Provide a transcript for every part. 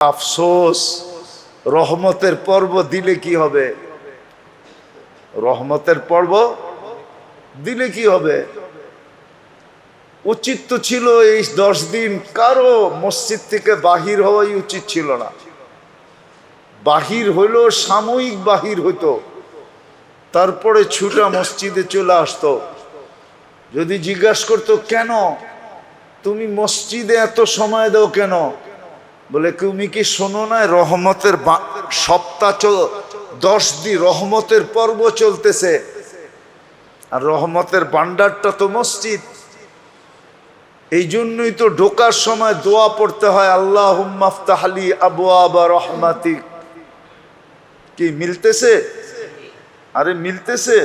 আফসোস, রহমতের পর্ব দিলে কি হবে? রহমতের পর্ব দিলে কি হবে? উচিত তো ছিল এই দশ দিন, কারও মসজিদ থেকে বাহির হওয়াই উচিত ছিল না। বাহির হইল সাময়িক বাহির হইতো। তারপরে ছুটা মসজিদে চলে আসতো। যদি জিজ্ঞাসা করতো, কেন? তুমি মসজিদে এত সময় দাও কেন? বলে, তুমি কি শোনো না, রহমতের সপ্তাহ দশ দিন রহমতের পর্ব চলতেছে। আর রহমতের ভান্ডারটা তো মসজিদ। এই জন্যই তো ঢোকার সময় দোয়া পড়তে হয় আল্লাহ মাফতাহালি আবু আবা রহমাতি কি, মিলতেছে? আরে, মিলতেছে?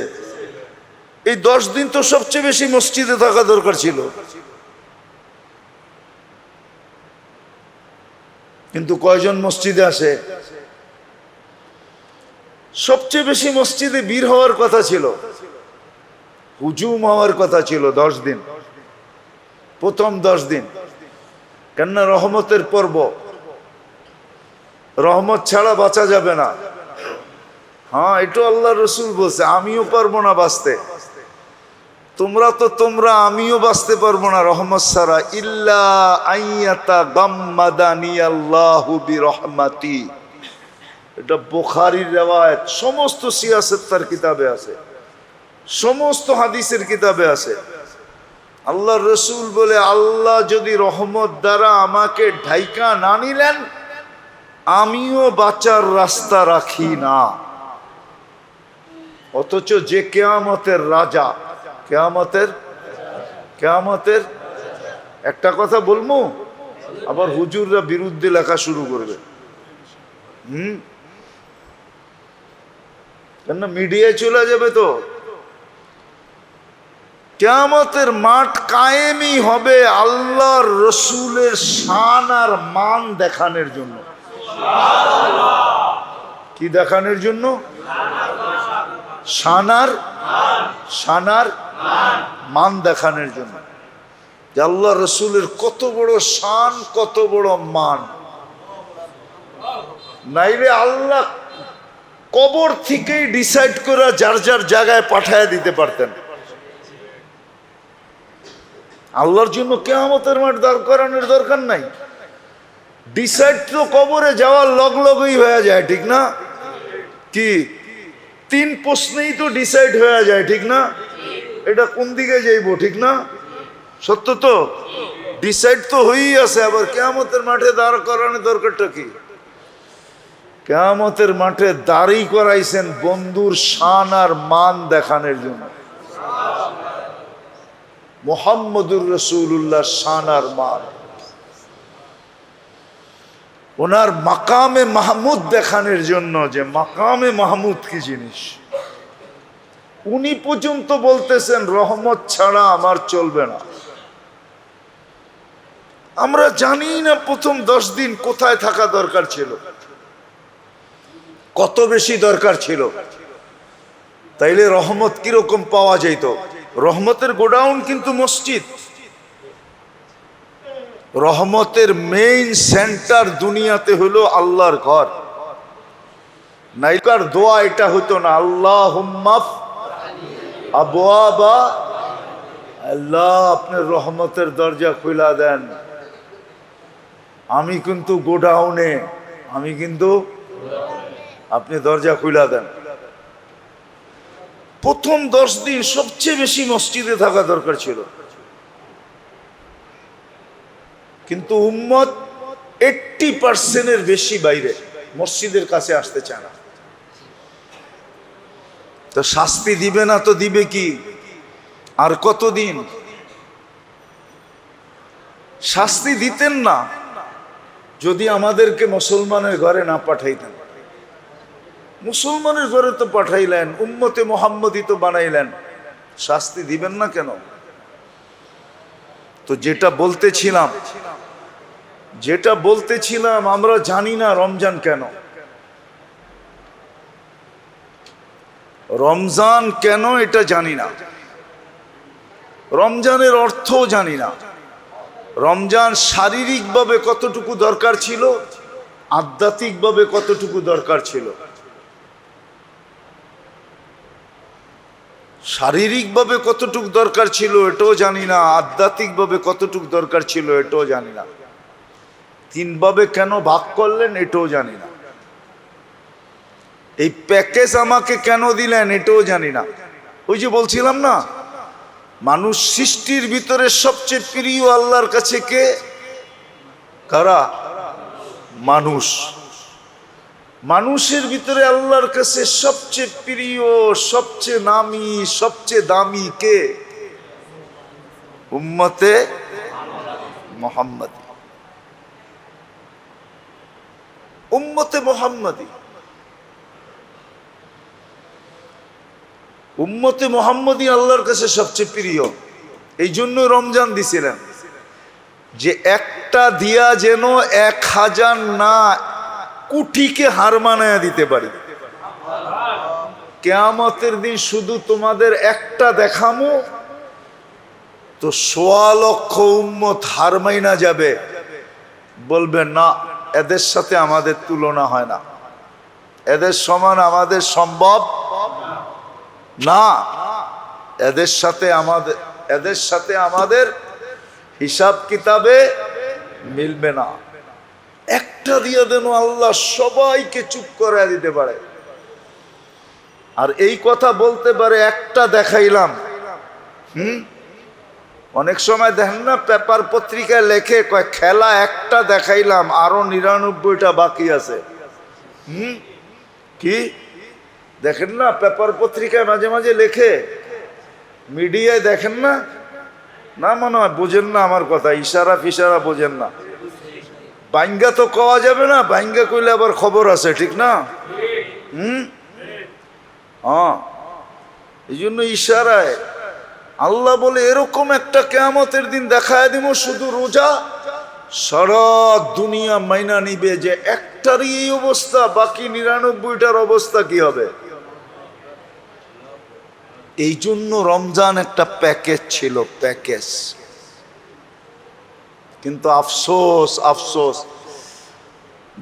এই দশ দিন তো সবচেয়ে বেশি মসজিদে থাকা দরকার ছিল। কিন্তু কয়জন মসজিদে আসে? সবচেয়ে বেশি মসজিদে বীর হওয়ার কথা ছিল। হুজুম হওয়ার কথা ছিল দশ দিন। প্রথম দশ দিন। কেননা রহমতের পর্ব। রহমত ছাড়া বাঁচা যাবে না। হ্যাঁ এটা আল্লাহ রসুল বলছে, আমিও পারব না বাঁচতে। তোমরা তো তোমরা, আমিও বাঁচতে পারব না রহমত সারা ইল্লা আইয়াতা বিরহমাতি। এটা বোখারির রেওয়ায়ত। সমস্ত সিয়াসত তার কিতাবে আছে। সমস্ত হাদিসের কিতাবে আছে। আল্লাহ রসুল বলে, আল্লাহ যদি রহমত দ্বারা আমাকে ঢাইকা না নিলেন, আমিও বাঁচার রাস্তা রাখি না। অথচ যে কেয়ামতের রাজা কেয়ামতের কেয়ামতের একটা কথা বলব আবার হুজুররা বিরুদ্ধে লেখা শুরু করবে। হুম? কেন মিডিয়ায় চলে যাবে তো। কেয়ামতের মাঠ কায়েমই হবে আল্লাহর রসুলের শান আর মান দেখানোর জন্য। কি দেখানোর জন্য? শানার শানার মান দেখানোর জন্য। যে আল্লাহ রসুলের কত বড় শান, কত বড় মান। নাইলে আল্লাহ কবর থেকেই ডিসাইড করে যার যার জায়গায় পাঠায় দিতে পারতেন। আল্লাহর জন্য কেয়ামতের মাঠ দাঁড় করানোর দরকার নাই। ডিসাইড তো কবরে যাওয়ার লগ লগই হয়ে যায়, ঠিক না? কি? তিন প্রশ্নেই তো ডিসাইড হয়ে যায়, ঠিক না? এটা কোন দিকে যাইবো, ঠিক না? সত্য তো? ডিসাইড তো হয়েই আছে, আবার কেয়ামতের মাঠে দাঁড় করানোর দরকারটা কি? কেয়ামতের মাঠে দাঁড়ি করাইছেন বন্ধুর শান আর মান দেখানোর জন্য। মোহাম্মদুর রসুল্লাহ শান আর মান। ওনার মাকামে মাহমুদ দেখানোর জন্য যে মাকামে মাহমুদ কি জিনিস? উনি পর্যন্ত বলতেছেন, রহমত ছাড়া আমার চলবে না। আমরা জানি না প্রথম দশ দিন কোথায় থাকা দরকার ছিল। কত বেশি দরকার ছিল। তাইলে রহমত কীরকম পাওয়া যাইত রহমতের গোডাউন কিন্তু মসজিদ। রহমতের মেইন সেন্টার দুনিয়াতে হলো আল্লাহর ঘর। নাইকার দোয়া এটা হতো না আল্লাহ আবুয়াবা আল্লাহ আপনার রহমতের দরজা খুলা দেন। আমি কিন্তু গোডাউনে, আমি কিন্তু আপনি দরজা খুলা দেন। প্রথম দশ দিন সবচেয়ে বেশি মসজিদে থাকা দরকার ছিল। কিন্তু উম্মত এইটটি পার্সেন্টের বেশি বাইরে মসজিদের কাছে আসতে চায় না। তো শাস্তি দিবে না তো দিবে কি? আর কতদিন? শাস্তি দিতেন না, যদি আমাদেরকে মুসলমানের ঘরে না পাঠাইতেন। মুসলমানের ঘরে তো পাঠাইলেন, উম্মতে মোহাম্মদই তো বানাইলেন। শাস্তি দিবেন না কেন? তো যেটা বলতেছিলাম যেটা বলতেছিলাম আমরা জানি না রমজান কেন। রমজান কেন এটা জানি না। রমজানের অর্থও জানি না। রমজান শারীরিকভাবে কতটুকু দরকার ছিল? আধ্যাত্মিকভাবে কতটুকু দরকার ছিল? শারীরিকভাবে কতটুকু দরকার ছিল এটাও জানি না। আধ্যাত্মিকভাবে কতটুকু দরকার ছিল এটাও জানি না। তিনভাবে কেন ভাগ করলেন এটাও জানি না। এই প্যাকেজ আমাকে কেন দিলেন এটাও জানি না। ওই যে বলছিলাম না, মানুষ সৃষ্টির ভিতরে সবচেয়ে প্রিয় আল্লাহর কাছে কে? কারা? মানুষ। মানুষের ভিতরে আল্লাহর কাছে সবচেয়ে প্রিয়, সবচেয়ে নামি, সবচেয়ে দামি কে? উম্মতে মোহাম্মদ। উম্মতে মোহাম্মদী উম্মতে মোহাম্মদী আল্লাহর কাছে সবচেয়ে প্রিয়। এই জন্য রমজান দিছিলেন যে একটা দিয়া যেন এক হাজার না কুটিকে হার মানায়া দিতে পারি। কেয়ামতের দিন শুধু তোমাদের একটা দেখামো, তো সোয়া লক্ষ উম্মত হার মাইনা যাবে। বলবে, না, এদের সাথে আমাদের তুলনা হয় না। এদের সমান আমাদের সম্ভব না, এদের সাথে আমাদের, এদের সাথে আমাদের হিসাব কিতাবে মিলবে না। একটা দিয়ে দেন আল্লাহ সবাইকে চুপ করে দিতে পারে। আর এই কথা বলতে পারে একটা দেখাইলাম। হুম? অনেক সময় দেখেন না, পেপার পত্রিকায় লেখে কয়, খেলা একটা দেখাইলাম, আরও নিরানব্বইটা বাকি আছে। হুম? কি? দেখেন না, পেপার পত্রিকায় মাঝে মাঝে লেখে। মিডিয়ায় দেখেন না? না মনে হয়, বোঝেন না আমার কথা, ইশারা ফিসারা বোঝেন না। বাইঙ্গা তো কওয়া যাবে না, বাইঙ্গা কইলে আবার খবর আছে, ঠিক না? হুম? হ্যাঁ। এই জন্য ইশারায়। আল্লাহ বলে, এরকম একটা কেয়ামতের দিন দেখায় দিব, শুধু রোজা সারা দুনিয়া মাইনা নিবে যে একটারই এই অবস্থা, বাকি নিরানব্বইটার অবস্থা কি হবে? এই জন্য রমজান একটা প্যাকেজ ছিল, প্যাকেজ। কিন্তু আফসোস আফসোস।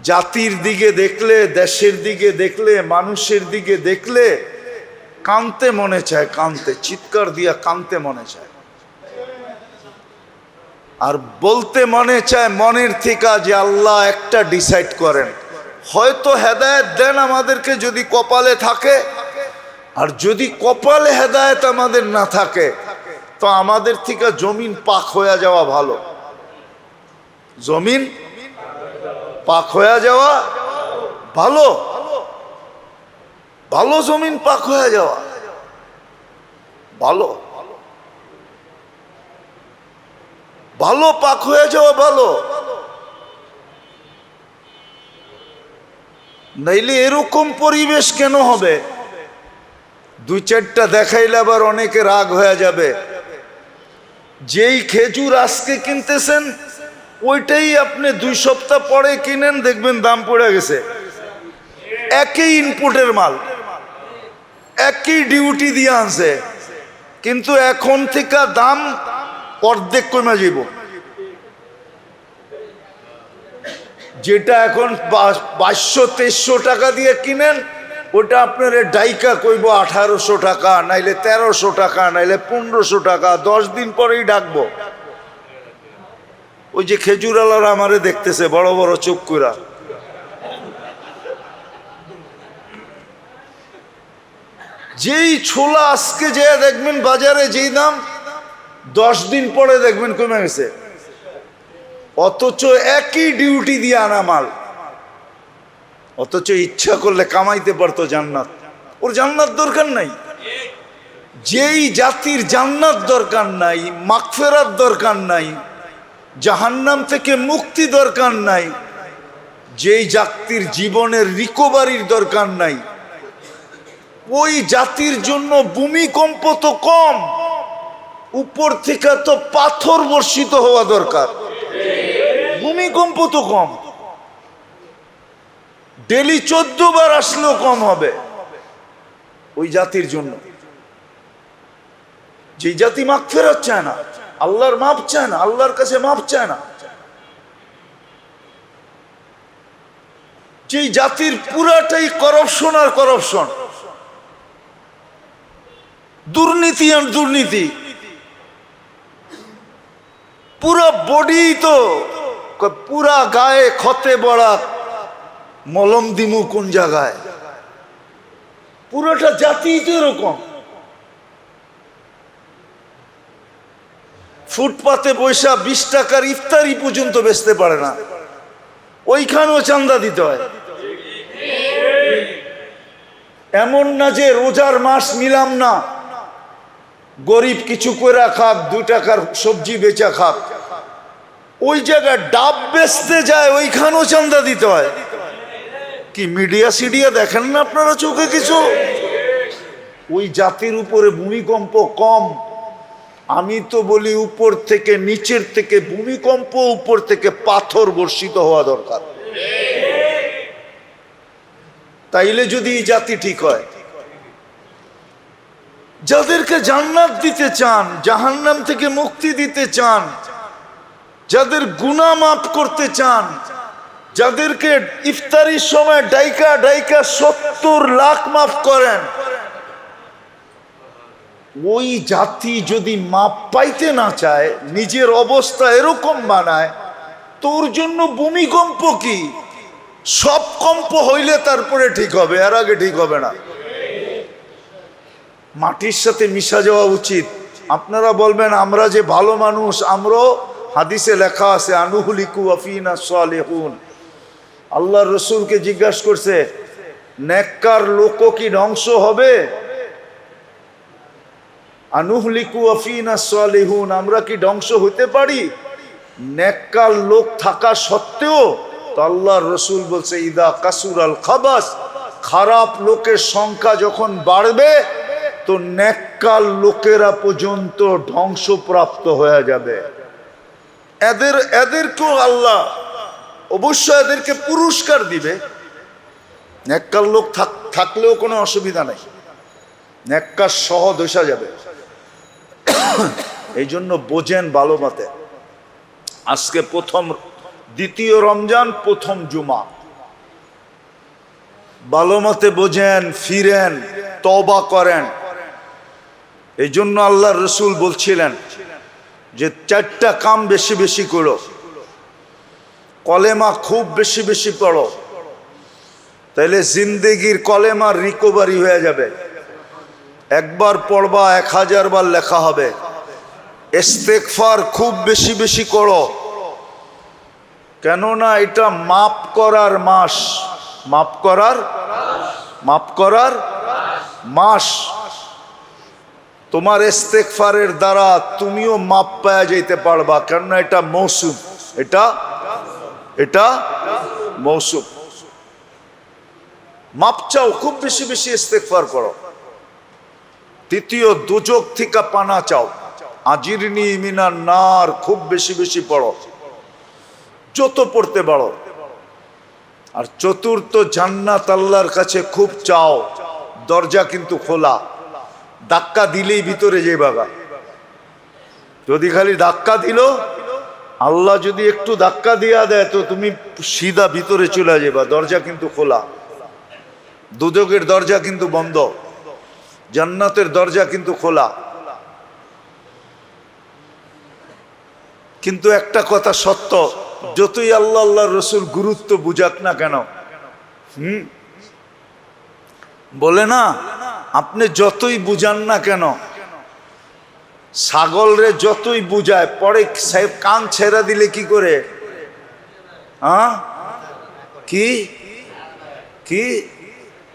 জাতির দিকে দেখলে, দেশের দিকে দেখলে, মানুষের দিকে দেখলে কানতে মনে চায়, কানতে, চিৎকার দিয়া কানতে মনে চায়। আর বলতে মনে চায়, মনের থেকে যে আল্লাহ একটা ডিসাইড করেন। হয়তো হেদায়েত দেন আমাদেরকে যদি কপালে থাকে আর যদি কপালে হেদায়েত আমাদের না থাকে, তো আমাদের থেকে জমিন পাক হয়ে যাওয়া ভালো। জমিন পাক হয়ে যাওয়া ভালো। ভালো জমিন পাক হয়ে যাওয়া ভালো। ভালো পাক হয়ে যাওয়া ভালো। নাইলে এরকম পরিবেশ কেন হবে? চারটা দেখাইলে আবার অনেকে রাগ হয়ে যাবে। যেই খেজুর আজকে কিনতেছেন, ওইটাই আপনি দুই সপ্তাহ পরে কিনেন, দেখবেন দাম পড়ে গেছে। একই ইনপুটের মাল, একই ডিউটি দিয়ে আনছে। কিন্তু এখন থেকে দাম অর্ধেক কমে যাব যেটা এখন বাইশশো, তেইশশো টাকা দিয়ে কিনেন ওটা আপনার ডাইকা কইব আঠারোশো টাকা, নাইলে তেরোশো টাকা, নাইলে পনেরোশো টাকা, দশ দিন পরেই ডাকবো। ওই যে খেজুরালারা আমারে দেখতেছে, বড় বড় চোখ কইরা। যেই ছোলা আজকে যে দেখবেন বাজারে যেই দাম, দশ দিন পরে দেখবেন কমে গেছে। অথচ একই ডিউটি দিয়ে আনা মাল। অথচ ইচ্ছা করলে কামাইতে পারতো জান্নাত। ওর জান্নাত দরকার নাই। যেই জাতির জান্নাত দরকার নাই মাকফেরার দরকার নাই, জাহান্নাম থেকে মুক্তি দরকার নাই, যেই জাতির জীবনের রিকভারির দরকার নাই, ওই জাতির জন্য ভূমিকম্প তো কম, উপর থেকে তো পাথর বর্ষিত হওয়া দরকার। ভূমিকম্প তো কম। ডেলি চোদ্দ বার আসলেও কম হবে। ওই জাতির জন্য। যে জাতি মাপ ফেরত চায় না, আল্লাহর মাপ চায় না, আল্লাহর কাছে মাপ চায় না। যে জাতির পুরাটাই করপশন আর করপশন দুর্নীতি আর দুর্নীতি। পুরা বডি তো, পুরা গায়ে ক্ষতে বড়া মলম দিমু কোন জায়গায়? পুরোটা জাতি তো এরকম। ফুটপাতে পয়সা বিশ টাকার ইফতারি পর্যন্ত বেচতে পারে না। ওইখানেও চান্দা দিতে হয়। এমন না যে রোজার মাস নিলাম না। গরিব কিছু করে খাক, দু টাকার সবজি বেচা খাক। ওই জায়গায় ডাব বেচতে যায়, ওইখানেও চান্দা দিতে হয়। কি, মিডিয়া সিডিয়া দেখেন না আপনারা চোখে কিছু? ওই জাতির উপরে ভূমিকম্প কম। আমি তো বলি উপর থেকে নিচের থেকে ভূমিকম্প, উপর থেকে পাথর বর্ষিত হওয়া দরকার। তাইলে যদি এই জাতি ঠিক হয়। যাদেরকে জান্নাত দিতে চান, জাহান্নাম থেকে মুক্তি দিতে চান, যাদের গুনাহ মাফ করতে চান যাদেরকে ইফতারির সময় ডাইকা ডাইকা সত্তর লাখ মাফ করেন, ওই জাতি যদি মাপ পাইতে না চায়, নিজের অবস্থা এরকম বানায়, তোর জন্য ভূমিকম্প কি? সব কম্প হইলে তারপরে ঠিক হবে আর আগে ঠিক হবে না। মাটির সাথে মিশা যাওয়া উচিত। আপনারা বলবেন, আমরা যে ভালো মানুষ, আমরাও হাদিসে লেখা আছে, আনুহুলিকু আফিনা সালেহুন। আল্লাহ রসুলকে জিজ্ঞাসা করছে, নেককার লোক কি ধ্বংস হবে? আনুহলিকু আফিনা আমরা কি ধ্বংস হতে পারি? নেককার লোক থাকা সত্ত্বেও? তো আল্লাহর রসুল বলছে, ইদা কাসুর আল খাবাস, খারাপ লোকের সংখ্যা যখন বাড়বে, তো নেককার লোকেরা পর্যন্ত ধ্বংসপ্রাপ্ত হয়ে যাবে। এদের, এদেরকেও আল্লাহ অবশ্য এদেরকে পুরস্কার দিবে। নেককার লোক থাক- থাকলেও কোনো অসুবিধা নেই। নেককার সহ দোষা যাবে। এই জন্য বোঝেন ভালো মতে, আজকে প্রথম, দ্বিতীয় রমজান, প্রথম জুমা। ভালো মতে বোঝেন, ফিরেন তবা করেন। এই জন্য আল্লাহ রসুল বলছিলেন যে, চারটা কাম বেশি বেশি করো। কলেমা খুব বেশি বেশি পড়ো। তাইলে জিন্দেগির কলেমার রিকভারি হয়ে যাবে। একবার পড়বা এক হাজার বার লেখা হবে। ইস্তেকফার খুব বেশি বেশি করো। কেননা এটা মাপ করার মাস। মাপ করার মাপ করার মাস। তোমার ইস্তেকফারের দ্বারা তুমিও মাপ পাওয়া যাইতে পারবা। কেননা এটা মৌসুম। এটা এটা মৌসুম। মাপ চাও, খুব বেশি বেশি ইস্তেকফার করো। তৃতীয়, দুযোগ থেকে পানা চাও। আজিরনি মিনার নার, খুব বেশি বেশি পড়ো। যত পড়তে পারো। আর চতুর্থ, জান্নাত আল্লাহর কাছে খুব চাও। দরজা কিন্তু খোলা। ধাক্কা দিলেই ভিতরে যে বাগা। যদি খালি ধাক্কা দিল আল্লাহ যদি একটু ধাক্কা দিয়া দেয়, তো তুমি সিধা ভিতরে চলে যাবা দরজা কিন্তু খোলা। দুদকের দরজা কিন্তু বন্ধ। জান্নাতের দরজা কিন্তু খোলা। কিন্তু একটা কথা সত্য, যতই আল্লাহ আল্লাহ রসুল গুরুত্ব বুঝাক না কেন, হুম? বলে না, আপনি যতই বুঝান না কেন ছাগলরে যতই বুঝায়, পরে কান ছেড়া দিলে কি করে? হ্যাঁ কি? কি?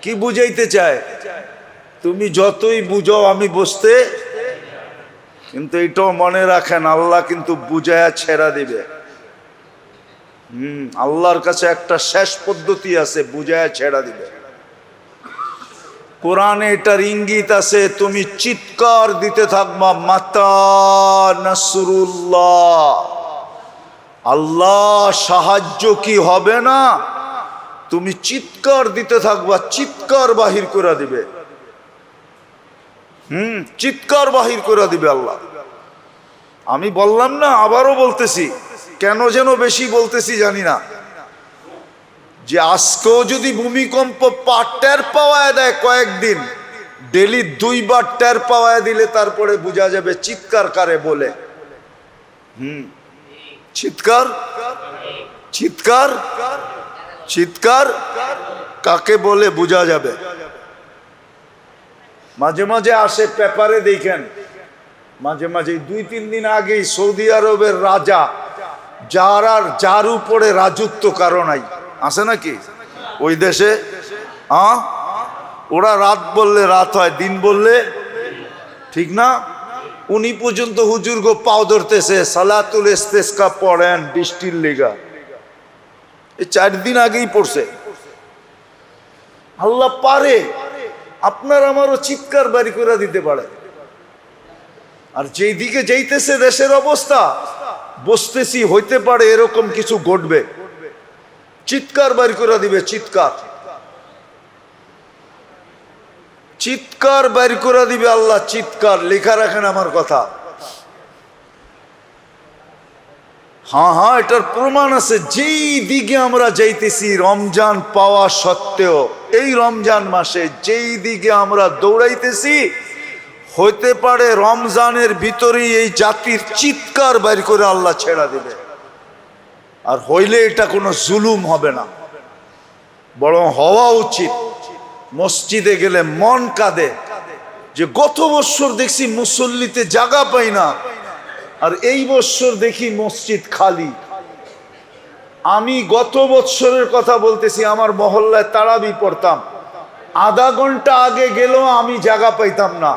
কি বুঝাইতে চায়? তুমি যতই বুঝো আমি বসতে কিন্তু এটাও মনে রাখেন, আল্লাহ কিন্তু বুঝায়া ছেড়া দিবে। হুম, আল্লাহর কাছে একটা শেষ পদ্ধতি আছে, বুঝায়া ছেড়া দিবে। কোরআনে এটার ইঙ্গিত আছে, তুমি চিৎকার দিতে থাকবা, মাতা নাসরুল্লাহ। আল্লাহ সাহায্য কি হবে না? তুমি চিৎকার দিতে থাকবা, চিৎকার বাহির করে দিবে। হুম, চিৎকার বাহির করে দিবে আল্লাহ। আমি বললাম না, আবারও বলতেছি। কেন যেন বেশি বলতেছি জানি না। যে আজকেও যদি ভূমিকম্প পা টের পাওয়া দেয় কয়েকদিন, ডেলি দুইবার টের পাওয়া দিলে তারপরে বোঝা যাবে চিৎকার কারে বলে। হুম। চিৎকার? চিৎকার? চিৎকার? কাকে বলে বোঝা যাবে। মাঝে মাঝে আসে পেপারে দেখেন, মাঝে মাঝে দুই তিন দিন আগেই সৌদি আরবের রাজা, যার আর যার উপরে রাজত্ব কারও নাই। আছে নাকি? ওই দেশে? হ্যাঁ? ওরা রাত বললে রাত হয়, দিন বললে ঠিক না? উনি পর্যন্ত হুজুর গো পাও ধরতেছে, সালাতুল ইস্তেসকা পড়েন বৃষ্টির লেগা। এই চার দিন আগেই পড়ছে। আল্লাহ পারে, আপনার আমারও চিৎকার বাড়ি করে দিতে পারে। আর যেই দিকে যাইতেছে দেশের অবস্থা, বসতেছি, হইতে পারে এরকম কিছু ঘটবে। চিৎকার বাড়ি করে দিবে, চিৎকার। চিৎকার বাইর করে দিবে আল্লাহ, চিৎকার। লেখা রাখেন আমার কথা। হ্যাঁ হ্যাঁ এটার প্রমাণ আছে। যেই দিকে আমরা যাইতেছি, রমজান পাওয়া সত্ত্বেও, এই রমজান মাসে যেই দিকে আমরা দৌড়াইতেছি, হইতে পারে রমজানের ভিতরেই এই জাতির চিৎকার বাইর করে আল্লাহ ছেড়া দিবে। আর হইলে এটা কোনো জুলুম হবে না। বরং হওয়া উচিত। মসজিদে গেলে মন কাঁদে। যে গত বছর দেখছি মুসল্লিতে জায়গা পাই না, আর এই বছর দেখি মসজিদ খালি। আমি গত বৎসরের কথা বলতেছি, আমার মহল্লায় তারাবি পড়তাম। আধা ঘণ্টা আগে গেলেও আমি জায়গা পাইতাম না।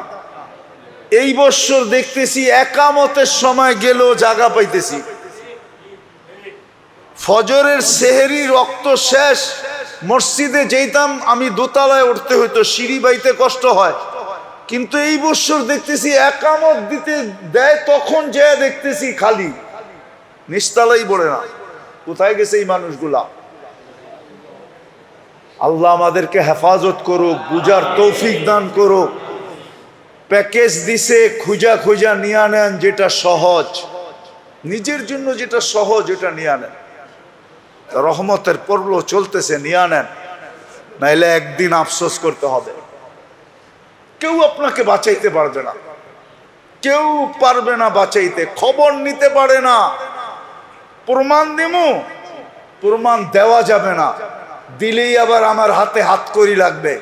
এই বছর দেখতেছি একামতের সময় গেলেও জায়গা পাইতেছি। ফজরের সেহেরি রক্ত শেষ, মসজিদে যেতাম, আমি দোতলায় উঠতে হইতো, সিঁড়ি বাইতে কষ্ট হয়। কিন্তু এই বছর দেখতেছি একামত দিতে দেয়, তখন যে দেখতেছি খালি। নিস্তালাই পড়ে না, কোথায় গেছে এই মানুষগুলা? আল্লাহ আমাদেরকে হেফাজত করুক বুঝার তৌফিক দান করুক। প্যাকেজ দিছে, খুঁজা খুঁজা নিয়ে নেন, যেটা সহজ। নিজের জন্য যেটা সহজ, এটা নিয়ে আনেন রহমতের পর্ব চলতেছে, নিয়ে আনেন নাইলে একদিন আফসোস করতে হবে। কেউ আপনাকে বাঁচাইতে পারবে না। কেউ পারবে না বাঁচাইতে, খবর নিতে পারে না। প্রমাণ দিমু, প্রমাণ দেওয়া যাবে না। দিলেই আবার আমার হাতে হাত করি লাগবে।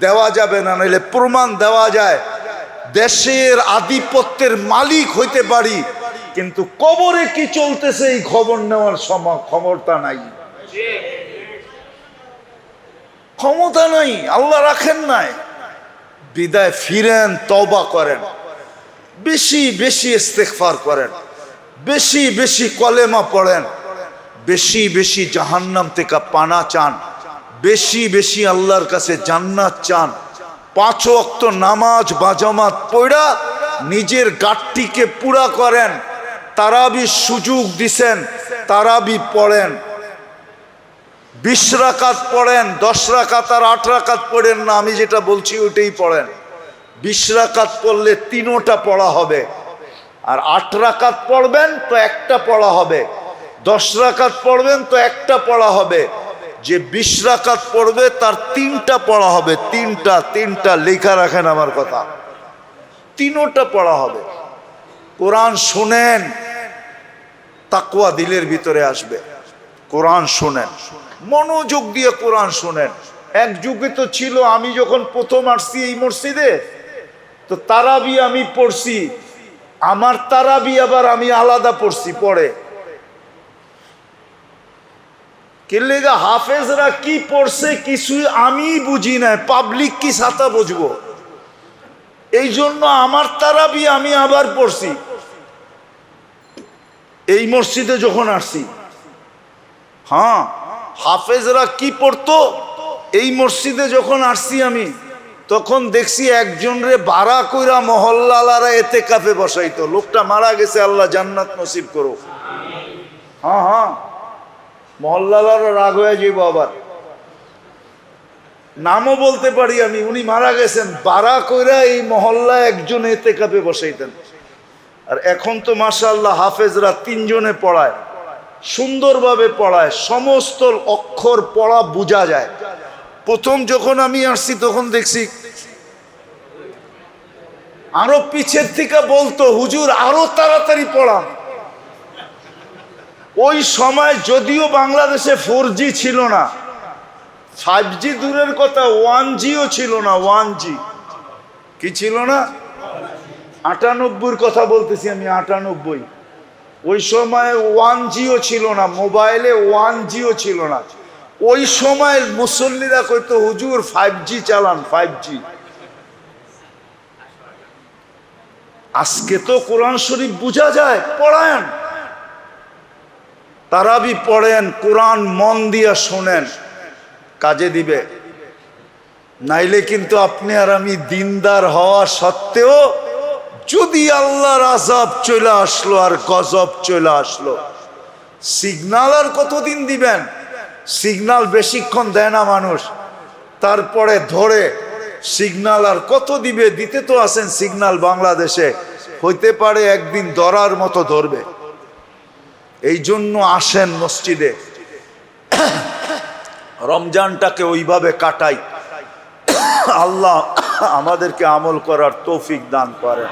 দেওয়া যাবে না, নইলে প্রমাণ দেওয়া যায়। দেশের আধিপত্যের মালিক হইতে পারি। কিন্তু কবরে কি চলতেছে এই খবর নেওয়ার সময় ক্ষমতা নাই। ক্ষমতা নাই, আল্লাহ রাখেন নাই। বিদায় ফিরেন তবা করেন। বেশি বেশি ইস্তেগফার করেন। বেশি বেশি কলেমা পড়েন। বেশি বেশি জাহান্নাম থেকে পানা চান। বেশি বেশি আল্লাহর কাছে জান্নাত চান। পাঁচ অক্ত নামাজ, বাজামাত পড়া নিজের গাঠটিকে পুরা করেন। তারাবি সুযোগ দিছেন, তারাবি পড়েন। বিশ রাকাত পড়েন, দশ রাকাত আর আট রাকাত পড়েন না, আমি যেটা বলছি ওইটাই পড়েন। বিশ রাকাত পড়লে তিনোটা পড়া হবে। আর আট রাকাত পড়বেন তো একটা পড়া হবে। দশ রাকাত পড়বেন তো একটা পড়া হবে। যে বিশ রাকাত পড়বে তার তিনটা পড়া হবে। তিনটা তিনটা, লেখা রাখেন আমার কথা। তিনোটা পড়া হবে। কোরআন শোনেন। তাকুয়া দিলের ভিতরে আসবে। কোরআন শোনেন। মনোযোগ দিয়ে কোরআন শোনেন। এক যুগে তো ছিল, আমি যখন প্রথম আসছি এই মসজিদে, তো তারাবি আমি পড়ছি। আমার তারাবি আবার আমি আলাদা পড়ছি পড়ে কেলেগা হাফেজরা কি পড়ছে কিছুই আমি বুঝি না পাবলিক কি সাতা বুঝব? এই জন্য আমার তারাবি আমি আবার পড়ছি। এই মসজিদে যখন আসছি হ্যাঁ হাফেজরা কি পড়তো? এই মসজিদে যখন আসছি আমি, তখন দেখছি একজন রে বাড়া কইরা মহল্লালারা এতে কাফে বসাইতো। লোকটা মারা গেছে, আল্লাহ জান্নাত নসিব করো হ্যাঁ হ্যাঁ মহল্লালারা রাগ হয়ে যাইব আবার। নামও বলতে পারি আমি, উনি মারা গেছেন বাড়া কইরা এই মহল্লা একজন এতে কাপে বসাইতেন। আর এখন তো মাশাল্লাহ হাফেজরা তিনজনে পড়ায়, সুন্দরভাবে পড়ায়, সমস্ত অক্ষর পড়া বোঝা যায়। প্রথম যখন আমি আসছি, তখন দেখছি আরও পিছের থেকে বলতো, হুজুর, আরও তাড়াতাড়ি পড়ান। ওই সময় যদিও বাংলাদেশে ফোর ছিল না ফাইভ জি দূরের কথা ওয়ান জিও ছিল না ওয়ান জি কি ছিল না? আটানব্বইর কথা বলতেছি আমি, আটানব্বই। ওই সময় ওয়ান জিও ছিল না, মোবাইলে ওয়ান জিও ছিল না। ওই সময় মুসল্লিরা কইতো, হুজুর ফাইভ জি চালান ফাইভ জি আজকে তো কোরআন শরীফ বোঝা যায়, পড়ায়েন। তারাবি পড়েন, কোরআন মন দিয়া শোনেন, কাজে দিবে। নাইলে কিন্তু আপনি আর আমি দিনদার হওয়া সত্ত্বেও যদি আল্লাহর আজাব চলে আসলো আর গজব চলে আসলো, সিগনাল আর কতদিন দিবেন? সিগনাল বেশিক্ষণ দেয় না মানুষ। তারপরে ধরে সিগনাল আর কত দিবে? দিতে তো আছেন সিগনাল বাংলাদেশে। হইতে পারে একদিন ধরার মতো ধরবে। এই জন্য আসেন মসজিদে। রমজানটাকে ওইভাবে কাটাই। আল্লাহ আমাদেরকে আমল করার তৌফিক দান করেন।